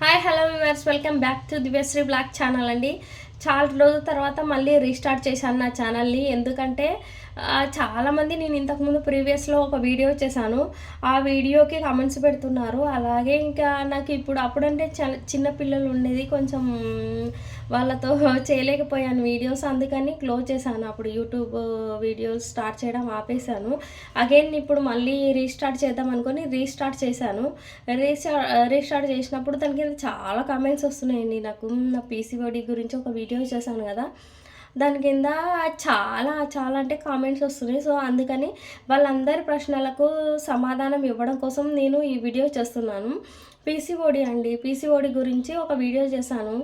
Hi hello viewers welcome back to Divyasri blog channel అండి. చాలా రోజుల తర్వాత మళ్ళీ రీస్టార్ట్ చేశాను నా ఛానల్ని ఎందుకంటే చాలామంది నేను ఇంతకుముందు ప్రీవియస్లో ఒక వీడియో చేశాను. ఆ వీడియోకి కమెంట్స్ పెడుతున్నారు. అలాగే ఇంకా నాకు ఇప్పుడు అప్పుడంటే చ- చిన్న పిల్లలు ఉండేది. కొంచెం వాళ్ళతో చేయలేకపోయాను వీడియోస్. అందుకని క్లోజ్ చేశాను. అప్పుడు యూట్యూబ్ వీడియోస్ స్టార్ట్ చేయడం ఆపేశాను. అగైన్ ఇప్పుడు మళ్ళీ రీస్టార్ట్ చేద్దాం అనుకొని రీస్టార్ట్ చేశాను. రీస్టార్ రీస్టార్ట్ చేసినప్పుడు దాని కింద చాలా కామెంట్స్ వస్తున్నాయండి. నాకు నా పీసీఓడి గురించి ఒక వీడియో చేశాను కదా. దాని కింద చాలా చాలా అంటే కామెంట్స్ వస్తున్నాయి. సో అందుకని వాళ్ళందరి ప్రశ్నలకు సమాధానం ఇవ్వడం కోసం నేను ఈ వీడియో చేస్తున్నాను. పీసీఓడి అండి. పీసీఓడి గురించి ఒక వీడియో చేశాను.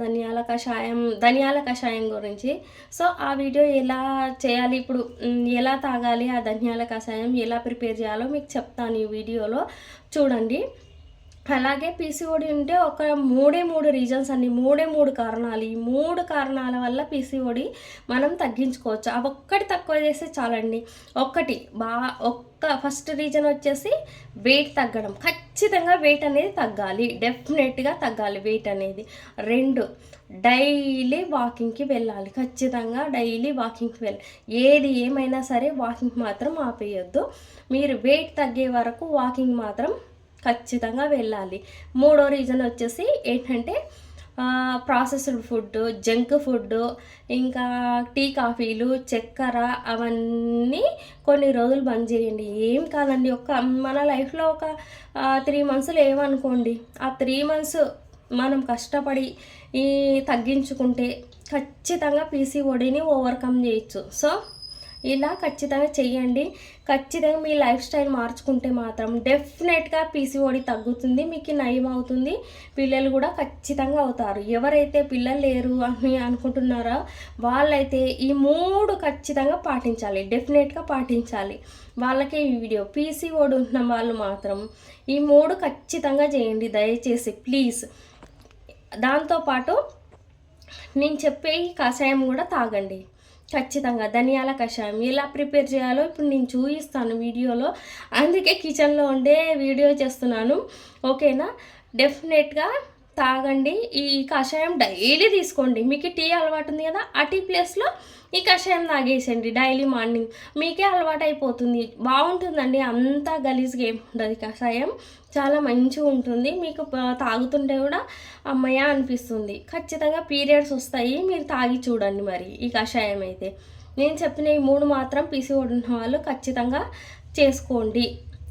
ధనియాల కషాయం ధనియాల కషాయం గురించి. సో ఆ వీడియో ఎలా చేయాలి ఇప్పుడు? ఎలా తాగాలి ఆ ధనియాల కషాయం? ఎలా ప్రిపేర్ చేయాలో మీకు చెప్తాను ఈ వీడియోలో. చూడండి. అలాగే పీసీఓడి ఉంటే ఒక మూడే మూడు రీజన్స్ అండి. మూడే మూడు కారణాలు. ఈ మూడు కారణాల వల్ల పీసీఓడి మనం తగ్గించుకోవచ్చు. అవి ఒక్కటి తక్కువ చేస్తే చాలండి. ఒక్కటి బా ఒక్క ఫస్ట్ రీజన్ వచ్చేసి వెయిట్ తగ్గడం. ఖచ్చితంగా వెయిట్ అనేది తగ్గాలి. డెఫినెట్గా తగ్గాలి వెయిట్ అనేది. రెండు డైలీ వాకింగ్కి వెళ్ళాలి. ఖచ్చితంగా డైలీ వాకింగ్కి వెళ్ళాలి ఏది ఏమైనా సరే వాకింగ్ మాత్రం ఆపేయొద్దు. మీరు వెయిట్ తగ్గే వరకు వాకింగ్ మాత్రం ఖచ్చితంగా వెళ్ళాలి. మూడో రీజన్ వచ్చేసి ఏంటంటే ప్రాసెస్డ్ ఫుడ్ జంక్ ఫుడ్ ఇంకా టీ కాఫీలు చక్కెర అవన్నీ కొన్ని రోజులు బంద్ చేయండి. ఏం కాదండి ఒక మన లైఫ్లో ఒక త్రీ మంత్స్ లేవనుకోండి. ఆ త్రీ మంత్స్ మనం కష్టపడి ఈ తగ్గించుకుంటే ఖచ్చితంగా పీసీఓడిని ఓవర్కమ్ చేయొచ్చు. సో ఇలా ఖచ్చితంగా చెయ్యండి. ఖచ్చితంగా మీ లైఫ్ స్టైల్ మార్చుకుంటే మాత్రం డెఫినెట్గా పీసీఓడి తగ్గుతుంది మీకు నయం అవుతుంది. పిల్లలు కూడా ఖచ్చితంగా అవుతారు. ఎవరైతే పిల్లలు లేరు అని అనుకుంటున్నారో వాళ్ళైతే ఈ మూడు ఖచ్చితంగా పాటించాలి. డెఫినెట్గా పాటించాలి. వాళ్ళకే ఈ వీడియో. పీసీఓడి ఉన్న వాళ్ళు మాత్రం ఈ మూడు ఖచ్చితంగా చేయండి. దయచేసి ప్లీజ్. దాంతోపాటు నేను చెప్పే ఈ కషాయం కూడా తాగండి. ఖచ్చితంగా ధనియాల కషాయం ఎలా ప్రిపేర్ చేయాలో ఇప్పుడు నేను చూపిస్తాను వీడియోలో. అందుకే కిచెన్లో ఉండే వీడియో చేస్తున్నాను. ఓకేనా? డెఫినెట్గా తాగండి. ఈ కషాయం డైలీ తీసుకోండి. మీకు టీ అలవాటు ఉంది కదా ఆ టీ ప్లేస్లో ఈ కషాయం తాగేసండి డైలీ మార్నింగ్. మీకే అలవాటు అయిపోతుంది బాగుంటుందండి. అంతా గలీజ్గా ఏమి ఉండదు కషాయం. చాలా మంచిగా ఉంటుంది. మీకు తాగుతుంటే కూడా అమ్మయ్య అనిపిస్తుంది. ఖచ్చితంగా పీరియడ్స్ వస్తాయి. మీరు తాగి చూడండి మరి ఈ కషాయం అయితే. నేను చెప్పిన ఈ మూడు మాత్రం పీసీఓడి ఉన్న వాళ్ళు ఖచ్చితంగా చేసుకోండి.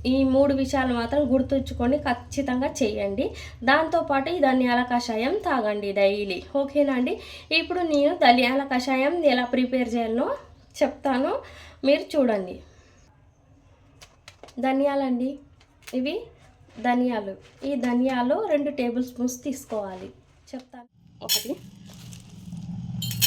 ఈ మూడు విషయాలు మాత్రం గుర్తుంచుకొని ఖచ్చితంగా చేయండి. దాంతోపాటు ఈ ధనియాల కషాయం తాగండి డైలీ. ఓకేనా అండి? ఇప్పుడు నేను ధనియాల కషాయం ఎలా ప్రిపేర్ చేయాలో చెప్తాను. మీరు చూడండి. ధనియాలండి. ఇవి ధనియాలు. ఈ ధనియాలు రెండు టేబుల్ స్పూన్స్ తీసుకోవాలి. చెప్తాను. ఒకటి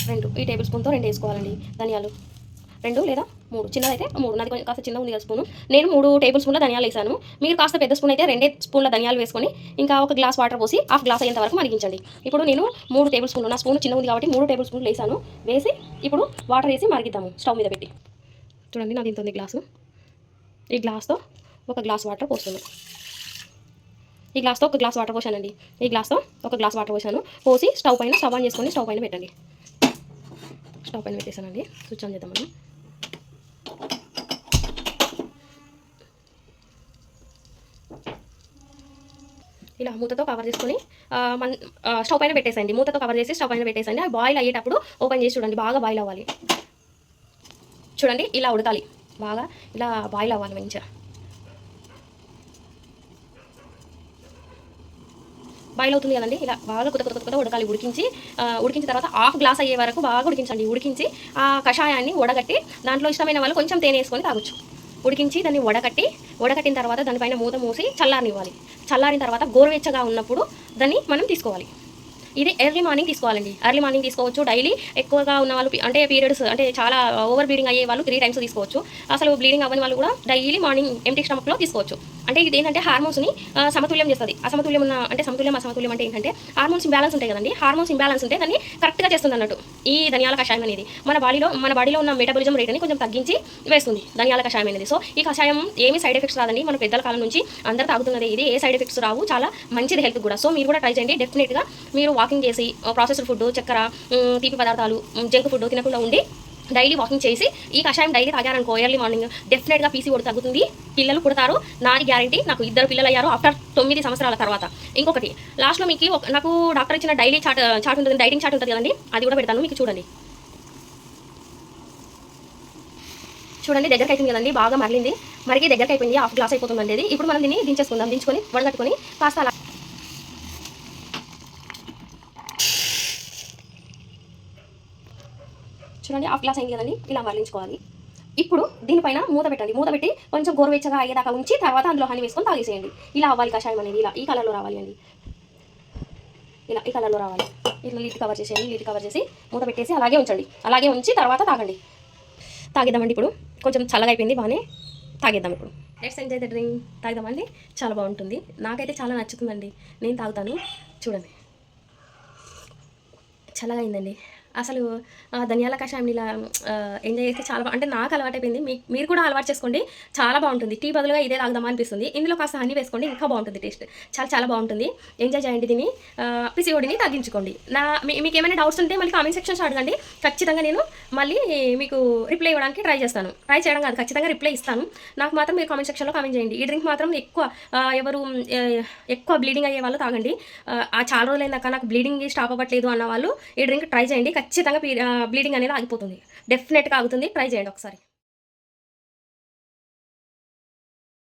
రెండు. ఈ టేబుల్ స్పూన్తో రెండు వేసుకోవాలండి ధనియాలు. రెండు లేదా మూడు? చిన్నదైతే మూడు. నాది కొంచెం కాస్త చిన్న ఉంది కదా స్పూను. నేను మూడు టేబుల్ స్పూన్ల ధనియాలు వేసాను. మీరు కాస్త పెద్ద స్పూన్ అయితే రెండే స్పూన్ల ధనియాలు వేసుకొని ఇంకా ఒక గ్లాస్ వాటర్ పోసి హాఫ్ గ్లాస్ అయ్యేంత వరకు మరిగించండి. ఇప్పుడు నేను మూడు టేబుల్ స్పూన్లు నా స్పూన్ చిన్న ఉంది కాబట్టి మూడు టేబుల్ స్పూన్లు వేసాను. వేసి ఇప్పుడు వాటర్ వేసి మరిగిద్దాము స్టవ్ మీద పెట్టి. చూడండి నాది ఇంత ఉంది గ్లాసు? ఈ గ్లాస్తో ఒక గ్లాస్ వాటర్ పోస్తుంది ఈ గ్లాస్తో ఒక గ్లాస్ వాటర్ పోసానండి. ఈ గ్లాస్తో ఒక గ్లాస్ వాటర్ పోసాను. పోసి స్టవ్ పైన స్టవ్ ఆన్ చేసుకొని స్టవ్ పైన పెట్టండి. స్టవ్ పైన పెట్టేసానండి స్విచ్ ఆన్ చేద్దాం ఇలా మూతతో కవర్ చేసుకొని మన్ మన స్టవ్ పైన పెట్టేసండి మూతతో కవర్ చేసి స్టవ్ పైన పెట్టేసండి అవి బాయిల్ అయ్యేటప్పుడు ఓపెన్ చేసి చూడండి బాగా బాయిల్ అవ్వాలి. చూడండి ఇలా ఉడకాలి. బాగా ఇలా బాయిల్ అవ్వాలి మంచిగా. బాయిల్ అవుతుంది కదండి ఇలా బాగా కొత్త కొత్త కొత్త ఉడకాలి. ఉడికించి ఉడికించిన తర్వాత హాఫ్ గ్లాస్ అయ్యే వరకు బాగా ఉడికించండి. ఉడికించి ఆ కషాయాన్ని ఉడగట్టి దాంట్లో ఇష్టమైన వాళ్ళు కొంచెం తేనె వేసుకొని తాగొచ్చు. ఉడికించి దాన్ని వడకట్టి వడకట్టిన తర్వాత దానిపైన మూత మూసి చల్లారనివ్వాలి. చల్లారిన తర్వాత గోరువెచ్చగా ఉన్నప్పుడు దాన్ని మనం తీసుకోవాలి. ఇది ఎర్లీ మార్నింగ్ తీసుకోవాలండి. ఎర్లీ మార్నింగ్ తీసుకోవచ్చు. డైలీ ఎక్కువగా ఉన్న వాళ్ళు అంటే పీరియడ్స్ అంటే చాలా ఓవర్ బ్లీడింగ్ అయ్యే వాళ్ళు త్రీ టైమ్స్ తీసుకోవచ్చు. అసలు బ్లీడింగ్ అవ్వని వాళ్ళు కూడా డైలీ మార్నింగ్ ఎంటీ స్టమక్లో తీసుకోవచ్చు. అంటే ఇది ఏంటంటే హార్మోన్స్ని సమతుల్యం చేస్తుంది. అసమతుల్యం ఉన్న అంటే సమతుల్యం అసమతుల్యం అంటే ఏంటంటే హార్మోన్స్ ఇంబ్యాలెన్స్ ఉంటాయి కదండి. హార్మోన్స్ ఇంబ్యాలెన్స్ ఉంటే దాన్ని కరెక్ట్గా చేస్తుంది అన్నట్టు ఈ ధనియాల కషాయం అనేది. మన బాడీలో మన బాడీలో ఉన్న మెటబాలిజం రేట్ని కొంచెం తగ్గించి వేస్తుంది ధనియాల కషాయం అనేది. సో ఈ కషాయం ఏమీ సైడ్ ఎఫెక్ట్స్ రాదండి. మన పెద్దల కాలం నుంచి అందరూ తాగుతున్నది. ఇది ఏ సైడ్ ఎఫెక్ట్స్ రావు. చాలా మంచిది హెల్త్ కూడా. సో మీరు కూడా ట్రై చేయండి. డెఫినెట్గా మీరు వాకింగ్ చేసి ప్రాసెస్డ్ ఫుడ్ చక్కెర తీపి పదార్థాలు జంక్ ఫుడ్ తినకుండా ఉండి డైలీ వాకింగ్ చేసి ఈ కషాయం డైలీ తాగారనుకో ఎర్లీ మార్నింగ్ డెఫినెట్గా పీసీ కూడా తగ్గుతుంది. పిల్లలు పుడతారు. నాది గ్యారంటీ నాకు ఇద్దరు పిల్లలు అయ్యారు ఆఫ్టర్ తొమ్మిది సంవత్సరాల తర్వాత. ఇంకొకటి లాస్ట్లో మీకు నాకు డాక్టర్ ఇచ్చిన డైలీ చాట్ చాట్ ఉంటుంది డైటింగ్ చాట్ ఉంటుంది కదండి అది కూడా పెడతాను మీకు చూడండి. చూడండి దగ్గరికి అయిపోయింది కదండి బాగా మరలింది మరికి దగ్గరికి అయిపోయింది హాఫ్ గ్లాస్ అయిపోతుందండి ఇది ఇప్పుడు మనం దీన్ని దించేసుకుందాం దించుకొని వడగట్టుకొని కాస్త అలా చూడండి హాఫ్ గ్లాస్ అయింది కదండి ఇలా మరలించుకోవాలి. ఇప్పుడు దీనిపైన మూత పెట్టండి. మూత పెట్టి కొంచెం గోరువెచ్చగా అయ్యేదాకా ఉంచి తర్వాత అందులో హనీ వేసుకొని తాగేసేయండి. ఇలా అవ్వాలి కషాయం అనేది. ఇలా ఈ కలర్లో రావాలి అండి. ఇలా ఈ కలర్లో రావాలి. ఇట్లా లీట్ కవర్ చేసేయండి. లీట్ కవర్ చేసి మూత పెట్టేసి అలాగే ఉంచండి. అలాగే ఉంచి తర్వాత తాగండి. తాగేద్దామండి ఇప్పుడు. కొంచెం చల్లగా అయిపోయింది బాగానే తాగేద్దాం ఇప్పుడు. నెక్స్ట్ ఎంజాయ్ ద డ్రింక్ తాగదామండి? చాలా బాగుంటుంది. నాకైతే చాలా నచ్చుతుందండి. నేను తాగుతాను. చూడండి. చల్లగా అయిందండి. అసలు ధనియాల కషాయం ఇలా ఎంజాయ్ చేస్తే చాలా అంటే నాకు అలవాటు అయిపోయింది. మీ మీరు కూడా అలవాటు చేసుకోండి. చాలా బాగుంటుంది. టీ బదులుగా ఇదే తాగుదామా అనిపిస్తుంది. ఇందులో కాస్త హనీ వేసుకోండి. ఇంకా బాగుంటుంది టేస్ట్. చాలా చాలా బాగుంటుంది. ఎంజాయ్ చేయండి దీన్ని. పిసిఓడిని తగ్గించుకోండి. నా మీ- మీకు ఏమైనా డౌట్స్ ఉంటే మళ్ళీ కామెంట్ సెక్షన్స్ అడగండి. ఖచ్చితంగా నేను మళ్ళీ మీకు రిప్లై ఇవ్వడానికి ట్రై చేస్తాను. ట్రై చేయడం కాదు ఖచ్చితంగా రిప్లై ఇస్తాను. నాకు మాత్రం మీరు కామెంట్ సెక్షన్లో కామెంట్ చేయండి. ఈ డ్రింక్ మాత్రం ఎక్కువ ఎవరు ఎక్కువ బ్లీడింగ్ అయ్యే వాళ్ళు తాగండి. ఆ, చాలా రోజులైందాక నాకు బ్లీడింగ్ స్టాప్ అవ్వట్లేదు అన్న వాళ్ళు ఈ డ్రింక్ ట్రై చేయండి. ఖచ్చితంగా బ్లీడింగ్ అనేది ఆగిపోతుంది. డెఫినెట్గా ఆగుతుంది. ట్రై చేయండి ఒకసారి.